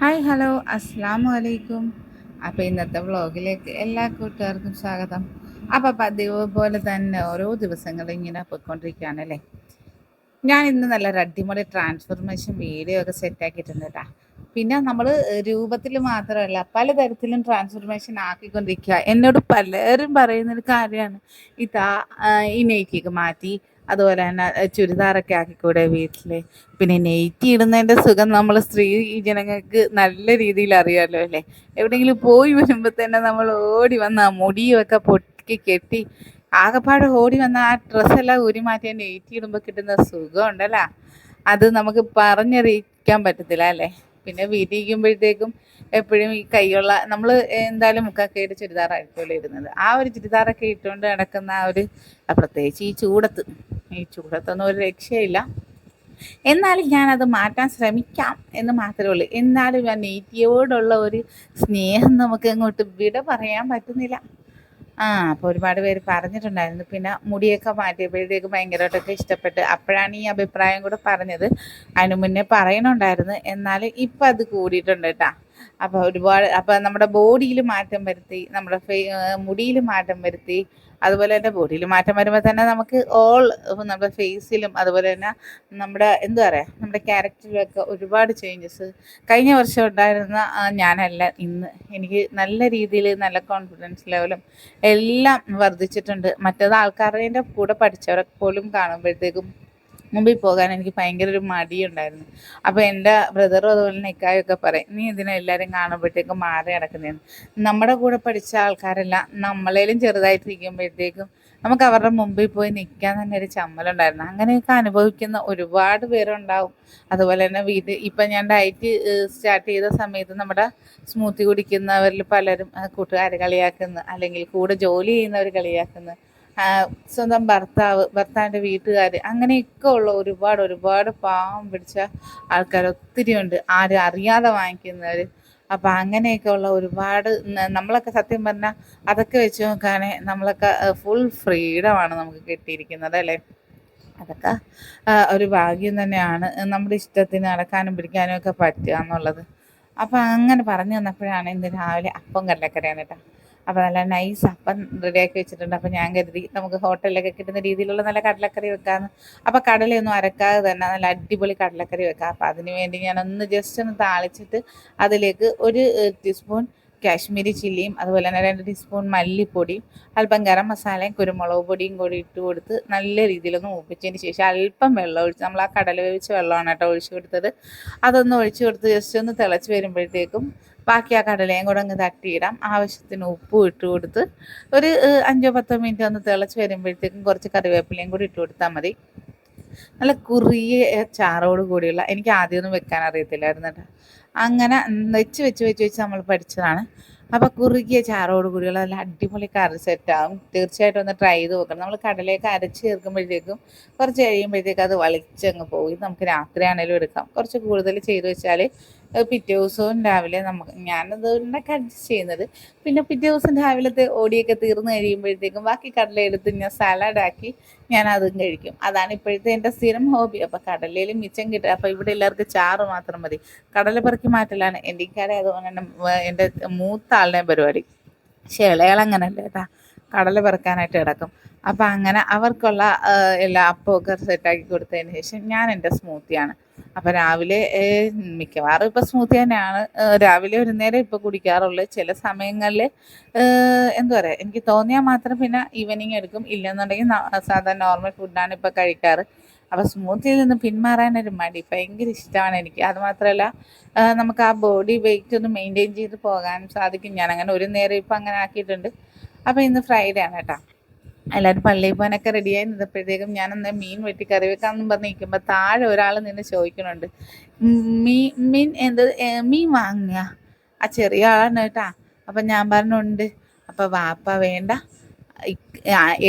Hi hello അസ്സാം വലൈക്കും അപ്പോൾ ഇന്നത്തെ വ്ളോഗിലേക്ക് എല്ലാ കൂട്ടുകാർക്കും സ്വാഗതം. അപ്പോൾ പതിവ് പോലെ തന്നെ ഓരോ ദിവസങ്ങളും ഇങ്ങനെ പോയിക്കൊണ്ടിരിക്കുകയാണല്ലേ ഞാൻ ഇന്ന് നല്ല അടിപൊളി ട്രാൻസ്ഫോർമേഷൻ വീഡിയോ ഒക്കെ സെറ്റാക്കിയിട്ടുണ്ട് കേട്ടോ. പിന്നെ നമ്മൾ രൂപത്തിൽ മാത്രമല്ല പലതരത്തിലും ട്രാൻസ്ഫോർമേഷൻ ആക്കിക്കൊണ്ടിരിക്കുക. എന്നോട് പലരും പറയുന്നൊരു കാര്യമാണ്. ഇതാ ഈ മാറ്റി അതുപോലെ തന്നെ ചുരിദാറൊക്കെ ആക്കിക്കൂടെ വീട്ടിൽ പിന്നെ നെയ്റ്റി ഇടുന്നതിന്റെ സുഖം നമ്മൾ സ്ത്രീ ജനങ്ങൾക്ക് നല്ല രീതിയിൽ അറിയാമല്ലോ അല്ലേ? എവിടെയെങ്കിലും പോയി വരുമ്പോൾ തന്നെ നമ്മൾ ഓടി വന്ന് ആ മുടിയൊക്കെ പൊട്ടി കെട്ടി ആകെപ്പാടെ ഓടി വന്ന ആ ഡ്രസ്സെല്ലാം ഊരി മാറ്റി നെയ്റ്റി ഇടുമ്പോൾ കിട്ടുന്ന സുഖം അത് നമുക്ക് പറഞ്ഞറിയിക്കാൻ പറ്റത്തില്ല അല്ലേ? പിന്നെ വീട്ടിരിക്കുമ്പോഴത്തേക്കും എപ്പോഴും ഈ കൈയുള്ള നമ്മൾ എന്തായാലും മുക്കാക്കയുടെ ചുരിദാറായിരിക്കുമല്ലോ ഇടുന്നത് ആ ഒരു ചുരിദാറൊക്കെ ഇട്ടുകൊണ്ട് നടക്കുന്ന ആ ഒരു പ്രത്യേകിച്ച് ഈ ചൂടത്ത് ഈ ചൂടത്തൊന്നും ഒരു രക്ഷയില്ല. എന്നാലും ഞാനത് മാറ്റാൻ ശ്രമിക്കാം എന്ന് മാത്രമേ ഉള്ളൂ. എന്നാലും ഞാൻ നെയ്റ്റിയോടുള്ള ഒരു സ്നേഹം നമുക്ക് അങ്ങോട്ട് വിട പറയാൻ പറ്റുന്നില്ല. ആ അപ്പോൾ ഒരുപാട് പേര് പറഞ്ഞിട്ടുണ്ടായിരുന്നു. പിന്നെ മുടിയൊക്കെ മാറ്റിയപ്പോഴത്തേക്ക് ഭയങ്കരമായിട്ടൊക്കെ ഇഷ്ടപ്പെട്ട് അപ്പോഴാണ് ഈ അഭിപ്രായം കൂടെ പറഞ്ഞത്. അതിനു മുന്നേ പറയണുണ്ടായിരുന്നു. എന്നാൽ ഇപ്പം അത് കൂടിയിട്ടുണ്ട് കേട്ടോ. അപ്പോൾ ഒരുപാട് അപ്പോൾ നമ്മുടെ ബോഡിയിൽ മാറ്റം വരുത്തി നമ്മുടെ മുടിയിൽ മാറ്റം വരുത്തി അതുപോലെ തന്നെ ബോഡിയിൽ മാറ്റം വരുമ്പോൾ തന്നെ നമുക്ക് ഓൾ നമ്മുടെ ഫേസിലും അതുപോലെ തന്നെ നമ്മുടെ എന്താ പറയുക നമ്മുടെ ക്യാരക്ടറിലൊക്കെ ഒരുപാട് ചേഞ്ചസ് കഴിഞ്ഞ വർഷം ഉണ്ടായിരുന്ന ഞാനല്ല ഇന്ന്. എനിക്ക് നല്ല രീതിയിൽ നല്ല കോൺഫിഡൻസ് ലെവലും എല്ലാം വർദ്ധിച്ചിട്ടുണ്ട്. മറ്റേത് ആൾക്കാരുടെ കൂടെ പഠിച്ചവരൊക്കെ പോലും കാണുമ്പോഴത്തേക്കും മുമ്പിൽ പോകാൻ എനിക്ക് ഭയങ്കര ഒരു മടിയുണ്ടായിരുന്നു. അപ്പോൾ എന്റെ ബ്രദറും അതുപോലെ തന്നെ ഇക്കായൊക്കെ പറയും നീ ഇതിനെ എല്ലാവരും കാണുമ്പോഴത്തേക്കും മാറി നടക്കുന്നതെന്ന് നമ്മുടെ കൂടെ പഠിച്ച ആൾക്കാരെല്ലാം നമ്മളേലും ചെറുതായിട്ടിരിക്കുമ്പോഴത്തേക്കും നമുക്ക് അവരുടെ മുമ്പിൽ പോയി നിൽക്കാൻ തന്നെ ഒരു ചമ്മലുണ്ടായിരുന്നു. അങ്ങനെയൊക്കെ അനുഭവിക്കുന്ന ഒരുപാട് പേരുണ്ടാവും. അതുപോലെ തന്നെ വീട് ഇപ്പം ഞാൻ ഡയറ്റ് സ്റ്റാർട്ട് ചെയ്ത സമയത്ത് നമ്മുടെ സ്മൂത്തി കുടിക്കുന്നവരിൽ പലരും കൂട്ടുകാർ കളിയാക്കുന്നു അല്ലെങ്കിൽ കൂടെ ജോലി ചെയ്യുന്നവർ കളിയാക്കുന്നു സ്വന്തം ഭർത്താവ് ഭർത്താവിന്റെ വീട്ടുകാർ അങ്ങനെയൊക്കെ ഉള്ള ഒരുപാട് ഒരുപാട് പാവം പിടിച്ച ആൾക്കാർ ഒത്തിരി ഉണ്ട്. ആരും അറിയാതെ വാങ്ങിക്കുന്നവർ അപ്പം അങ്ങനെയൊക്കെ ഉള്ള ഒരുപാട് നമ്മളൊക്കെ സത്യം പറഞ്ഞാൽ അതൊക്കെ വെച്ച് നോക്കാനേ നമ്മളൊക്കെ ഫുൾ ഫ്രീഡമാണ് നമുക്ക് കിട്ടിയിരിക്കുന്നത് അല്ലേ? അതൊക്കെ ഒരു ഭാഗ്യം തന്നെയാണ് നമ്മുടെ ഇഷ്ടത്തിന് നടക്കാനും പിടിക്കാനും ഒക്കെ പറ്റുക എന്നുള്ളത്. അപ്പം അങ്ങനെ പറഞ്ഞു വന്നപ്പോഴാണ് ഇന്ന് രാവിലെ അപ്പം കടലക്കറിയാണ് കേട്ടോ. അപ്പോൾ നല്ല നൈസ് അപ്പം റെഡിയാക്കി വെച്ചിട്ടുണ്ട്. അപ്പോൾ ഞാൻ കരുതി നമുക്ക് ഹോട്ടലിലൊക്കെ കിട്ടുന്ന രീതിയിലുള്ള നല്ല കടലക്കറി വെക്കാമെന്ന് അപ്പോൾ കടലയൊന്നും അരക്കാതെ തന്നെ നല്ല അടിപൊളി കടലക്കറി വെക്കാം. അപ്പോൾ അതിന് വേണ്ടി ഞാനൊന്ന് ജസ്റ്റ് ഒന്ന് താളിച്ചിട്ട് അതിലേക്ക് ഒരു ടീസ്പൂൺ കാശ്മീരി ചില്ലിയും അതുപോലെ തന്നെ രണ്ട് ടീസ്പൂൺ മല്ലിപ്പൊടിയും അല്പം ഗരം മസാലയും കുരുമുളക് പൊടിയും കൂടി ഇട്ട് കൊടുത്ത് നല്ല രീതിയിലൊന്ന് മൂപ്പിച്ചതിന് ശേഷം അല്പം വെള്ളം ഒഴിച്ച് നമ്മൾ ആ കടല വേവിച്ച വെള്ളമാണ് കേട്ടോ ഒഴിച്ചു കൊടുത്തത്. അതൊന്ന് ഒഴിച്ചു കൊടുത്ത് ജസ്റ്റ് ഒന്ന് തിളച്ച് വരുമ്പോഴത്തേക്കും ബാക്കി ആ കടലയും കൂടെ അങ്ങ് തട്ടിയിടാം. ആവശ്യത്തിന് ഉപ്പും ഇട്ട് കൊടുത്ത് ഒരു അഞ്ചോ പത്തോ മിനിറ്റ് ഒന്ന് തിളച്ച് വരുമ്പോഴത്തേക്കും കുറച്ച് കറിവേപ്പിലയും കൂടി ഇട്ട് കൊടുത്താൽ മതി. നല്ല കുറിയ ചാറോട് കൂടിയുള്ള എനിക്ക് ആദ്യമൊന്നും വെക്കാൻ അറിയത്തില്ലായിരുന്നു അങ്ങനെ വെച്ച് വെച്ച് വെച്ച് വെച്ച് നമ്മൾ പഠിച്ചതാണ്. അപ്പോൾ കുറുകിയ ചാറോട് കൂടിയുള്ള നല്ല അടിപൊളി കറി സെറ്റാകും തീർച്ചയായിട്ടും ഒന്ന് ട്രൈ ചെയ്ത് നോക്കണം. നമ്മൾ കടലയൊക്കെ അരച്ച് ചേർക്കുമ്പോഴത്തേക്കും കുറച്ച് കഴിയുമ്പോഴത്തേക്കും അത് വളിച്ചങ്ങ് പോയി നമുക്ക് രാത്രിയാണേലും എടുക്കാം. കുറച്ച് കൂടുതൽ ചെയ്ത് വെച്ചാൽ പിറ്റേ ദിവസവും രാവിലെ നമുക്ക് ഞാനത് ഉണ്ടാക്കി അഡ്ജസ്റ്റ് ചെയ്യുന്നത്. പിന്നെ പിറ്റേ ദിവസം രാവിലത്തെ ഓടിയൊക്കെ തീർന്നു കഴിയുമ്പോഴത്തേക്കും ബാക്കി കടല എടുത്ത് ഞാൻ സലാഡാക്കി ഞാൻ അതും കഴിക്കും. അതാണ് ഇപ്പോഴത്തെ എന്റെ സ്ഥിരം ഹോബി അപ്പോൾ കടലയിൽ മിച്ചം കിട്ടുക. അപ്പോൾ ഇവിടെ എല്ലാവർക്കും ചാറ് മാത്രം മതി. കടല പെറുക്കി മാറ്റലാണ്. എന്റെ ഇക്കാരെ അതുപോലെ തന്നെ എന്റെ മൂത്ത ആളുടെ പരിപാടി. അങ്ങനല്ല കേട്ടാ. കടല പെറുക്കാനായിട്ട് കിടക്കും. അപ്പം അങ്ങനെ അവർക്കുള്ള എല്ലാ അപ്പമൊക്കെ സെറ്റാക്കി കൊടുത്തതിന് ശേഷം ഞാൻ എന്റെ സ്മൂത്തിയാണ്. അപ്പം രാവിലെ മിക്കവാറും ഇപ്പം സ്മൂത്തി തന്നെയാണ്. രാവിലെ ഒരു നേരം ഇപ്പോൾ കുടിക്കാറുള്ളൂ. ചില സമയങ്ങളിൽ എന്താ പറയുക എനിക്ക് തോന്നിയാൽ മാത്രം പിന്നെ ഈവനിങ് എടുക്കും. ഇല്ലെന്നുണ്ടെങ്കിൽ സാധാരണ നോർമൽ ഫുഡാണ് ഇപ്പോൾ കഴിക്കാറ്. അപ്പോൾ സ്മൂത്തിയിൽ നിന്ന് പിന്മാറാനൊരു മടി ഭയങ്കര ഇഷ്ടമാണ് എനിക്ക്. അതുമാത്രമല്ല നമുക്ക് ആ ബോഡി വെയിറ്റ് ഒന്ന് മെയിന്റെയിൻ ചെയ്ത് പോകാൻ സാധിക്കും. ഞാൻ അങ്ങനെ ഒരു നേരം ഇപ്പം അങ്ങനെ ആക്കിയിട്ടുണ്ട്. അപ്പോൾ ഇന്ന് ഫ്രൈഡേ ആണ് കേട്ടോ. എല്ലാവരും പള്ളിയിൽ പോകാനൊക്കെ റെഡിയായി നിന്നപ്പോഴത്തേക്കും ഞാനൊന്ന് മീൻ വെട്ടി കറി വെക്കാമെന്നും പറഞ്ഞ് നിൽക്കുമ്പോൾ താഴെ ഒരാൾ നിന്ന് ചോദിക്കുന്നുണ്ട്. മീൻ മീൻ എന്ത് മീൻ വാങ്ങുക? ആ ചെറിയ ആളാണ് കേട്ടാ. അപ്പം ഞാൻ പറഞ്ഞുണ്ട്. അപ്പം വാപ്പ വേണ്ട.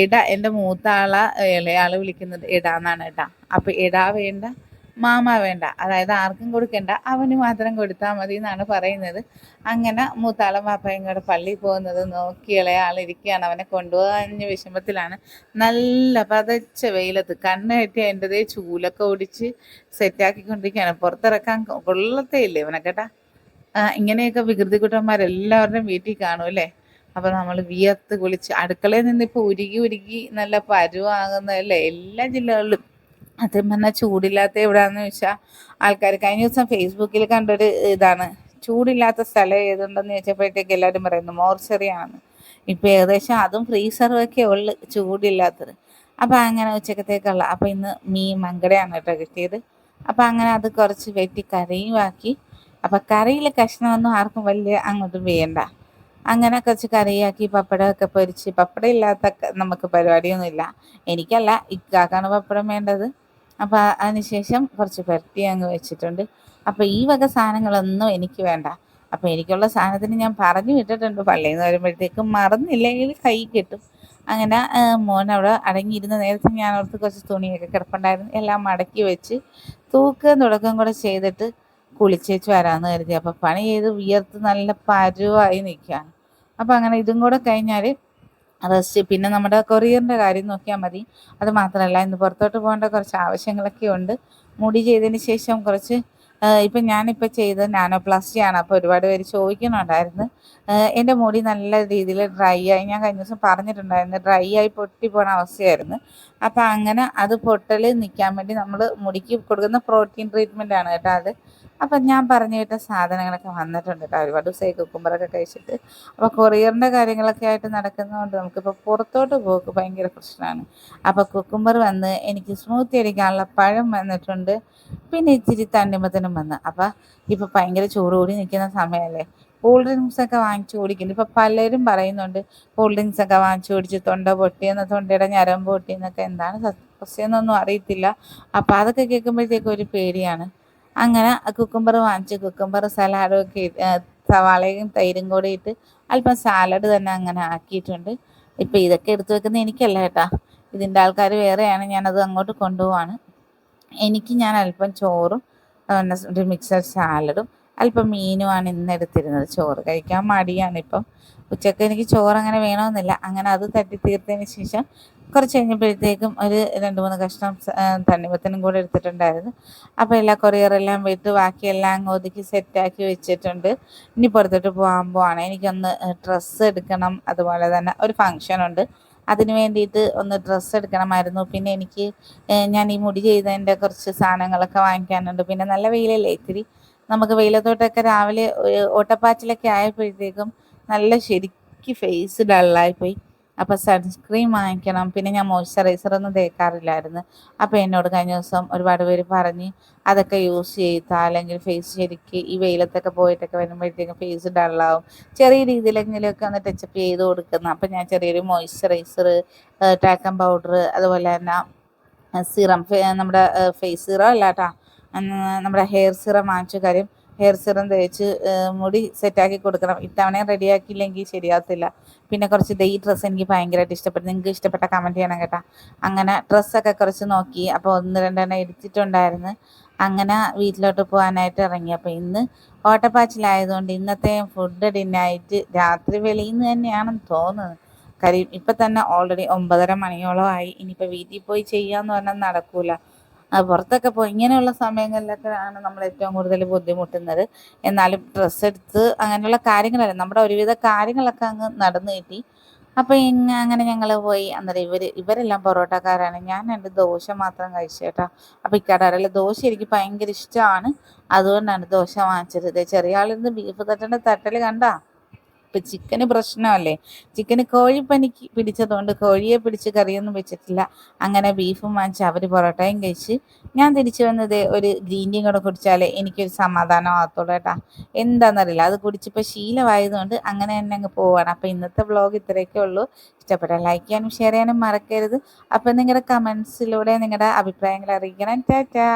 എട എന്റെ മൂത്ത ആളെ ഇളയാൾ വിളിക്കുന്നത്. എടാന്നാണ് കേട്ടാ. അപ്പം എടാ വേണ്ട. മാമ വേണ്ട. അതായത് ആർക്കും കൊടുക്കണ്ട. അവന് മാത്രം കൊടുത്താൽ മതി എന്നാണ് പറയുന്നത്. അങ്ങനെ മൂത്താളും പാപ്പയും കൂടെ പള്ളിയിൽ പോകുന്നത് നോക്കി ഇളയാളിരിക്കുകയാണ്. അവനെ കൊണ്ടുപോകാഞ്ഞ വിഷമത്തിലാണ്. നല്ല പതച്ച വെയിലത്ത് കണ്ണ് എന്റെതേ ചൂലൊക്കെ ഓടിച്ച് സെറ്റാക്കിക്കൊണ്ടിരിക്കുകയാണ് പുറത്തിറക്കാൻ കൊള്ളത്തേ ഇല്ല ഇവനെ കേട്ടാ? ഇങ്ങനെയൊക്കെ വികൃതി കുട്ടന്മാരെല്ലാവരുടെയും വീട്ടിൽ കാണും അല്ലേ? അപ്പോൾ നമ്മൾ വിയർത്ത് കുളിച്ച് അടുക്കളയിൽ നിന്ന് ഇപ്പോൾ ഉരുകി ഉരുകി നല്ല പരുവാകുന്നതല്ലേ എല്ലാ ജില്ലകളിലും. സത്യം പറഞ്ഞാൽ ചൂടില്ലാത്ത എവിടെയാണെന്ന് ചോദിച്ചാൽ ആൾക്കാർ കഴിഞ്ഞ ദിവസം ഫേസ്ബുക്കിൽ കണ്ടൊരു ഇതാണ്. ചൂടില്ലാത്ത സ്ഥലം ഏതുണ്ടെന്ന് ചോദിച്ചപ്പോഴത്തേക്ക് എല്ലാവരും പറയുന്നു മോർച്ചറിയാണെന്ന് ഇപ്പോൾ ഏകദേശം അതും ഫ്രീസറൊക്കെ ഉള്ളു ചൂടില്ലാത്തത്. അപ്പോൾ അങ്ങനെ ഉച്ചക്കത്തേക്കുള്ള അപ്പോൾ ഇന്ന് മീൻ മങ്കടയാണ് കേട്ടോ കിട്ടിയത്. അപ്പോൾ അങ്ങനെ അത് കുറച്ച് വെട്ടി കറിയും ആക്കി. അപ്പോൾ കറിയിൽ കഷ്ണമൊന്നും ആർക്കും വലിയ അങ്ങോട്ടും വേണ്ട. അങ്ങനെ കുറച്ച് കറിയാക്കി പപ്പടമൊക്കെ പൊരിച്ച് പപ്പടം ഇല്ലാത്ത നമുക്ക് പരിപാടിയൊന്നുമില്ല. എനിക്കല്ല ഇക്കാക്കാണ് പപ്പടം വേണ്ടത്. അപ്പോൾ അതിനുശേഷം കുറച്ച് പെരട്ടി അങ്ങ് വെച്ചിട്ടുണ്ട്. അപ്പോൾ ഈ വക സാധനങ്ങളൊന്നും എനിക്ക് വേണ്ട. അപ്പോൾ എനിക്കുള്ള സാധനത്തിന് ഞാൻ പറഞ്ഞു വിട്ടിട്ടുണ്ട്. പള്ളിയിൽ നിന്ന് വരുമ്പോഴത്തേക്കും മറന്നില്ലെങ്കിൽ കൈ കിട്ടും. അങ്ങനെ മോൻ അവിടെ അടങ്ങിയിരുന്ന നേരത്തെ ഞാൻ അവിടുത്തെ കുറച്ച് തുണിയൊക്കെ കിടപ്പുണ്ടായിരുന്നു. എല്ലാം മടക്കി വെച്ച് തൂക്കം തുടക്കം കൂടെ ചെയ്തിട്ട് കുളിച്ചേച്ച് വരാമെന്ന് കരുതി. അപ്പോൾ പണി ചെയ്ത് വിയർത്ത് നല്ല പരുവായി നിൽക്കുകയാണ്. അപ്പോൾ അങ്ങനെ ഇതും കൂടെ കഴിഞ്ഞാൽ റെസ്റ്റ് പിന്നെ നമ്മുടെ കൊറിയറിന്റെ കാര്യം നോക്കിയാൽ മതി. അത് മാത്രമല്ല ഇന്ന് പുറത്തോട്ട് പോകേണ്ട കുറച്ച് ആവശ്യങ്ങളൊക്കെ ഉണ്ട്. മുടി ചെയ്തതിന് ശേഷം കുറച്ച് ഇപ്പം ഞാനിപ്പോൾ ചെയ്തത് നാനോപ്ലാസ്റ്റി ആണ് അപ്പോൾ ഒരുപാട് പേര് ചോദിക്കുന്നുണ്ടായിരുന്നു. എന്റെ മുടി നല്ല രീതിയിൽ ഡ്രൈ ആയി ഞാൻ കഴിഞ്ഞ ദിവസം പറഞ്ഞിട്ടുണ്ടായിരുന്നു ഡ്രൈ ആയി പൊട്ടി പോണ അവസ്ഥയായിരുന്നു. അപ്പോൾ അങ്ങനെ അത് പൊട്ടൽ നിൽക്കാൻ വേണ്ടി നമ്മൾ മുടിക്ക് കൊടുക്കുന്ന പ്രോട്ടീൻ ട്രീറ്റ്മെന്റ് ആണ് കേട്ടോ അത്. അപ്പം ഞാൻ പറഞ്ഞു കേട്ട സാധനങ്ങളൊക്കെ വന്നിട്ടുണ്ട് കേട്ടോ. ഒരുപാട് ദിവസമായി കുക്കുമ്പറൊക്കെ കഴിച്ചിട്ട്. അപ്പോൾ കൊറിയറിന്റെ കാര്യങ്ങളൊക്കെ ആയിട്ട് നടക്കുന്നതുകൊണ്ട് നമുക്കിപ്പോൾ പുറത്തോട്ട് പോക്ക് ഭയങ്കര പ്രശ്നമാണ്. അപ്പോൾ കുക്കുമ്പർ വന്ന് എനിക്ക് സ്മൂത്തി അടിക്കാനുള്ള പഴം വന്നിട്ടുണ്ട്. പിന്നെ ഇച്ചിരി തണ്ണിമത്തനും വന്ന്. അപ്പം ഇപ്പോൾ ഭയങ്കര ചൂട് കൂടി നിൽക്കുന്ന സമയമല്ലേ കൂൾ ഡ്രിങ്ക്സ് ഒക്കെ വാങ്ങിച്ചു കുടിക്കുന്നു. ഇപ്പം പലരും പറയുന്നുണ്ട് കൂൾ ഡ്രിങ്ക്സ് ഒക്കെ വാങ്ങിച്ചു കുടിച്ച് തൊണ്ട പൊട്ടിയെന്ന് തൊണ്ടയുടെ ഞരമ്പ് പൊട്ടിയെന്നൊക്കെ എന്താണ് സത്യം എന്നൊന്നും അറിയത്തില്ല. അപ്പം അതൊക്കെ കേൾക്കുമ്പോഴത്തേക്കും ഒരു പേടിയാണ്. അങ്ങനെ കുക്കുംബർ വാങ്ങിച്ച് കുക്കുംബർ സലാഡും ഒക്കെ സവാളയും തൈരും കൂടി ഇട്ട് അല്പം സാലഡ് തന്നെ അങ്ങനെ ആക്കിയിട്ടുണ്ട്. ഇപ്പം ഇതൊക്കെ എടുത്തു വെക്കുന്നത് എനിക്കല്ല കേട്ടാ. ഇതിന്റെ ആൾക്കാർ വേറെയാണ് ഞാനത് അങ്ങോട്ട് കൊണ്ടുപോവാണ്. എനിക്ക് ഞാൻ അല്പം ചോറും ഒരു സാലഡും അല്പം മീനുമാണ് ഇന്ന് എടുത്തിരുന്നത്. ചോറ് കഴിക്കാൻ മടിയാണ് ഇപ്പം. ഉച്ചയ്ക്ക് എനിക്ക് ചോറ് അങ്ങനെ വേണമെന്നില്ല അങ്ങനെ അത് തട്ടി തീർത്തതിന് ശേഷം കുറച്ച് കഴിഞ്ഞപ്പോഴത്തേക്കും ഒരു രണ്ട് മൂന്ന് കഷ്ണം തണ്ണിമത്തനും കൂടെ എടുത്തിട്ടുണ്ടായിരുന്നു. അപ്പോൾ എല്ലാ കൊറിയറെല്ലാം വിട്ട് ബാക്കിയെല്ലാം ഒതുക്കി സെറ്റാക്കി വെച്ചിട്ടുണ്ട്. ഇനി പുറത്തോട്ട് പോകാൻ പോവാണ്. എനിക്കൊന്ന് ഡ്രസ്സ് എടുക്കണം. അതുപോലെ തന്നെ ഒരു ഫങ്ഷൻ ഉണ്ട്. അതിന് വേണ്ടിയിട്ട് ഒന്ന് ഡ്രസ്സ് എടുക്കണമായിരുന്നു. പിന്നെ എനിക്ക് ഞാൻ ഈ മുടി ചെയ്തതിന്റെ കുറച്ച് സാധനങ്ങളൊക്കെ വാങ്ങിക്കാനുണ്ട്. പിന്നെ നല്ല വെയിലല്ലേ ഇത്തിരി. നമുക്ക് വെയിലത്തോട്ടൊക്കെ രാവിലെ ഓട്ടപ്പാച്ചിലൊക്കെ ആയപ്പോഴത്തേക്കും നല്ല ശരിക്ക് ഫേസ് ഡള്ളായിപ്പോയി അപ്പോൾ സൺസ്ക്രീൻ വാങ്ങിക്കണം. പിന്നെ ഞാൻ മോയ്സ്ചറൈസർ ഒന്നും തേക്കാറില്ലായിരുന്നു. അപ്പോൾ എന്നോട് കഴിഞ്ഞ ദിവസം ഒരുപാട് പേര് പറഞ്ഞ് അതൊക്കെ യൂസ് ചെയ്താൽ അല്ലെങ്കിൽ ഫേസ് ശരിക്ക് ഈ വെയിലത്തൊക്കെ പോയിട്ടൊക്കെ വരുമ്പോഴത്തേക്കും ഫേസ് ഡള്ളാവും ചെറിയ രീതിയിലെങ്കിലുമൊക്കെ ഒന്ന് ടച്ചപ്പ് ചെയ്ത് കൊടുക്കുന്നു. അപ്പം ഞാൻ ചെറിയൊരു മോയ്സ്ചറൈസർ ടാക്കൻ പൗഡർ അതുപോലെ തന്നെ സിറം നമ്മുടെ ഫേസ് സിറം അല്ല കേട്ടോ നമ്മുടെ ഹെയർ സിറം വാങ്ങിച്ച കാര്യം ഹെയർ സിറം തേച്ച് മുടി സെറ്റാക്കി കൊടുക്കണം. ഇത്തവണയും റെഡിയാക്കിയില്ലെങ്കിൽ ശരിയാകത്തില്ല പിന്നെ കുറച്ച് ഈ ഡ്രസ്സ് എനിക്ക് ഭയങ്കരമായിട്ട് ഇഷ്ടപ്പെട്ടു. നിങ്ങൾക്ക് ഇഷ്ടപ്പെട്ട കമന്റ് ചെയ്യണം കേട്ടോ. അങ്ങനെ ഡ്രസ്സൊക്കെ കുറച്ച് നോക്കി. അപ്പോൾ ഒന്ന് രണ്ടെണ്ണം എടുത്തിട്ടുണ്ടായിരുന്നു. അങ്ങനെ വീട്ടിലോട്ട് പോകാനായിട്ട് ഇറങ്ങി. അപ്പോൾ ഇന്ന് ഓട്ടപ്പാച്ചിലായതുകൊണ്ട് ഇന്നത്തെ ഫുഡ് ഡിന്നായിട്ട് രാത്രി വെളിയിൽ നിന്ന് തന്നെയാണെന്ന് തോന്നുന്നത് കാര്യം ഇപ്പം തന്നെ ഓൾറെഡി ഒമ്പതര മണിയോളം ആയി. ഇനിയിപ്പോൾ വീട്ടിൽ പോയി ചെയ്യാന്ന് പറഞ്ഞാൽ നടക്കൂല. പുറത്തൊക്കെ പോയി ഇങ്ങനെയുള്ള സമയങ്ങളിലൊക്കെ ആണ് നമ്മൾ ഏറ്റവും കൂടുതൽ ബുദ്ധിമുട്ടുന്നത്. എന്നാലും ഡ്രസ്സ് എടുത്ത് അങ്ങനെയുള്ള കാര്യങ്ങളല്ല നമ്മുടെ ഒരുവിധ കാര്യങ്ങളൊക്കെ അങ്ങ് നടന്നു കിട്ടി. അപ്പോൾ ഇങ്ങ അങ്ങനെ ഞങ്ങൾ പോയി. അന്നേരം ഇവർ ഇവരെല്ലാം പൊറോട്ടക്കാരാണ്. ഞാൻ രണ്ട് ദോശ മാത്രം കഴിച്ചു കേട്ടോ. അപ്പോൾ ദോശ എനിക്ക് ഭയങ്കര ഇഷ്ടമാണ് അതുകൊണ്ടാണ് ദോശ വാങ്ങിച്ചത്. ചെറിയ ആളിന്ന് ബീഫ് തട്ടേണ്ട തട്ടൽ കണ്ടാ? ഇപ്പം ചിക്കന് പ്രശ്നമല്ലേ? ചിക്കന് കോഴിപ്പനിക്ക് പിടിച്ചതുകൊണ്ട് കോഴിയെ പിടിച്ച് കറിയൊന്നും വെച്ചിട്ടില്ല. അങ്ങനെ ബീഫും വാങ്ങിച്ച് അവർ പൊറോട്ടയും കഴിച്ച് ഞാൻ തിരിച്ചു വന്നത് ഒരു ഗ്രീൻ ടീ കൂടെ കുടിച്ചാലേ എനിക്കൊരു സമാധാനം ആകത്തുള്ളൂ കേട്ടാ. എന്താണെന്നറിയില്ല അത് കുടിച്ചിപ്പോൾ ശീലമായതുകൊണ്ട് അങ്ങനെ തന്നെ അങ്ങ് പോവാണ്. അപ്പോൾ ഇന്നത്തെ വ്ളോഗ് ഇത്രയൊക്കെ ഉള്ളൂ. ഇഷ്ടപ്പെട്ടാൽ ലൈക്ക് ചെയ്യാനും ഷെയർ ചെയ്യാനും മറക്കരുത്. അപ്പോൾ നിങ്ങളുടെ കമൻസിലൂടെ നിങ്ങളുടെ അഭിപ്രായങ്ങൾ അറിയിക്കണം. ടാറ്റാ.